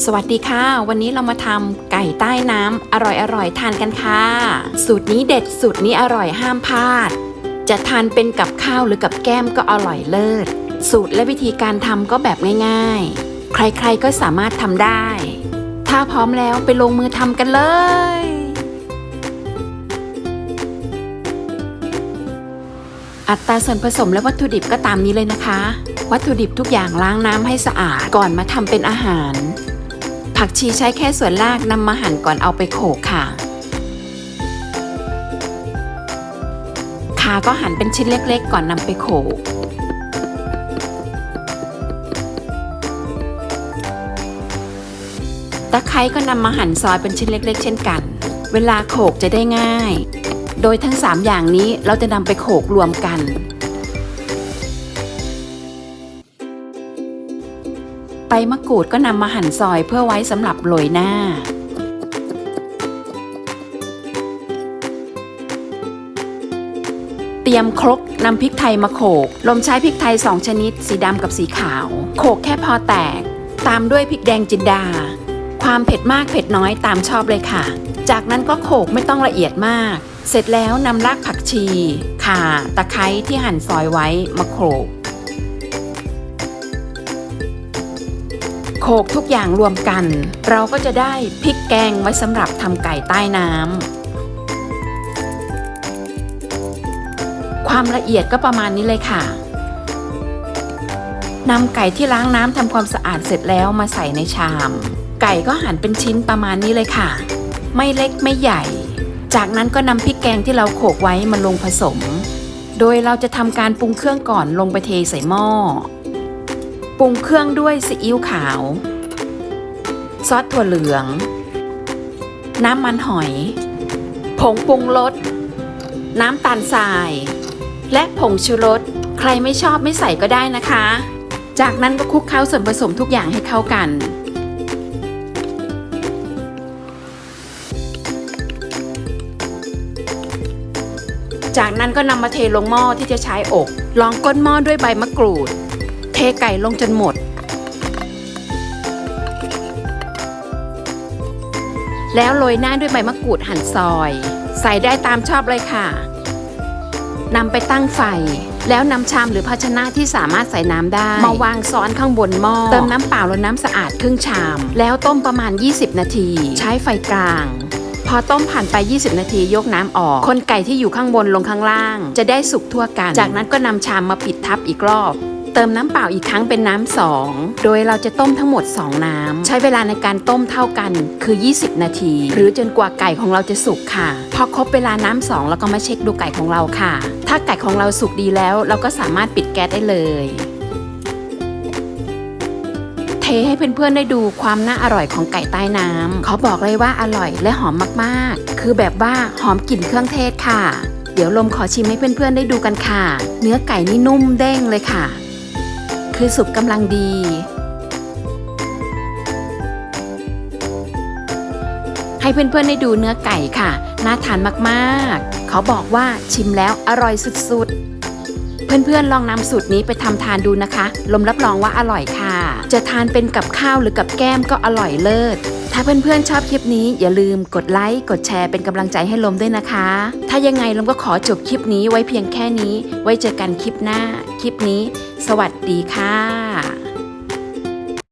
สวัสดีค่ะ วันนี้เรามาทำไก่ใต้น้ำอร่อยๆทานกันค่ะ สูตรนี้เด็ดสูตรนี้อร่อยห้ามพลาด จะทานเป็นกับข้าวหรือกับแก้มก็อร่อยเลิศ สูตรและวิธีการทำก็แบบง่ายๆ ใครๆก็สามารถทำได้ ถ้าพร้อมแล้วไปลงมือทำกันเลยอัตราส่วนผสมและวัตถุดิบก็ตามนี้เลยนะคะ วัตถุดิบทุกอย่างล้างน้ำให้สะอาดก่อนมาทำเป็นอาหาร ผักชีใช้แค่ส่วนรากนำมาหั่นก่อนเอาไปโขลกค่ะ ขาก็หั่นเป็นชิ้นเล็กๆ ก่อนนำไปโขลกตะไคร้ก็นำมาหั่นซอยเป็นชิ้นเล็กๆ เช่นกัน เวลาโขลกจะได้ง่าย โดยทั้ง 3 อย่างนี้เราจะนำไปโขลกรวมกัน ใบมะกรูดก็นำมาหั่นซอยเพื่อไว้สำหรับโรยหน้า เตรียมครกนำพริกไทยมาโขลกลมใช้พริกไทย2ชนิด สีดำกับสีขาว โขลกแค่พอแตก ตามด้วยพริกแดงจินดา ความเผ็ดมากเผ็ดน้อยตามชอบเลยค่ะ จากนั้นก็โขลกไม่ต้องละเอียดมาก เสร็จแล้วนำรากผักชี ข่า ตะไคร้ที่หั่นซอยไว้มาโขลก โขกทุกอย่างรวมกัน เราก็จะได้พริกแกงไว้สำหรับทำไก่ใต้น้ำความละเอียดก็ประมาณนี้เลยค่ะนำไก่ที่ล้างน้ำทำความสะอาดเสร็จแล้วมาใส่ในชาม ไก่ก็หั่นเป็นชิ้นประมาณนี้เลยค่ะ ไม่เล็กไม่ใหญ่ จากนั้นก็นำพริกแกงที่เราโขกไว้มาลงผสม โดยเราจะทำการปรุงเครื่องก่อนลงไปเทใส่หม้อ รุงเครื่องด้วยซีอิ๊วขาว ซอสถั่วเหลือง น้ำมันหอย ผงปรุงรส น้ำตาลทราย และผงชูรส ใครไม่ชอบไม่ใส่ก็ได้นะคะ จากนั้นก็คลุกเคล้าส่วนผสมทุกอย่างให้เข้ากันจากนั้นก็นำมาเทลงหม้อที่จะใช้อบรองก้นหม้อด้วยใบมะกรูด เทไก่ลงจนหมด แล้วโรยหน้าด้วยใบมะกรูดหั่นซอย ใส่ได้ตามชอบเลยค่ะนำไปตั้งไฟ แล้วนำชามหรือภาชนะที่สามารถใส่น้ำได้ มาวางซ้อนข้างบนหม้อเติมน้ำเปล่าและน้ำสะอาดครึ่งชาม แล้วต้มประมาณ 20 นาที ใช้ไฟกลาง พอต้มผ่านไป 20 นาทียกน้ำออก คนไก่ที่อยู่ข้างบนลงข้างล่าง จะได้สุกทั่วกัน จากนั้นก็นำชามมาปิดทับอีกรอบ เติมน้ำเปล่าอีกครั้งเป็นน้ำสองโดยเราจะต้มทั้งหมด 2 น้ำ ใช้เวลาในการต้มเท่ากันคือ 20 นาที หรือจนกว่าไก่ของเราจะสุกค่ะ พอครบเวลาน้ำสองเราก็มาเช็คดูไก่ของเราค่ะ ถ้าไก่ของเราสุกดีแล้ว เราก็สามารถปิดแก๊สได้เลย เทให้เพื่อนๆได้ดูความน่าอร่อยของไก่ใต้น้ำเขาบอกเลยว่าอร่อยและหอมมากๆ คือแบบว่าหอมกลิ่นเครื่องเทศค่ะ เดี๋ยวลมขอชิมให้เพื่อนๆได้ดูกันค่ะ เนื้อไก่นี่นุ่มเด้งเลยค่ะ คือสุกกำลังดี ให้เพื่อนๆได้ดูเนื้อไก่ค่ะ น่าทานมากๆ เขาบอกว่าชิมแล้วอร่อยสุดๆเพื่อนๆ ลองนำสูตรนี้ไปทำทานดูนะคะ ลมรับรองว่าอร่อยค่ะ จะทานเป็นกับข้าวหรือกับแก้มก็อร่อยเลิศ ถ้าเพื่อนๆชอบคลิปนี้อย่าลืมกดไลค์ กดแชร์เป็นกำลังใจให้ลมด้วยนะคะ ถ้ายังไงลมก็ขอจบคลิปนี้ไว้เพียงแค่นี้ ไว้เจอกันคลิปหน้า คลิปนี้ สวัสดีค่ะ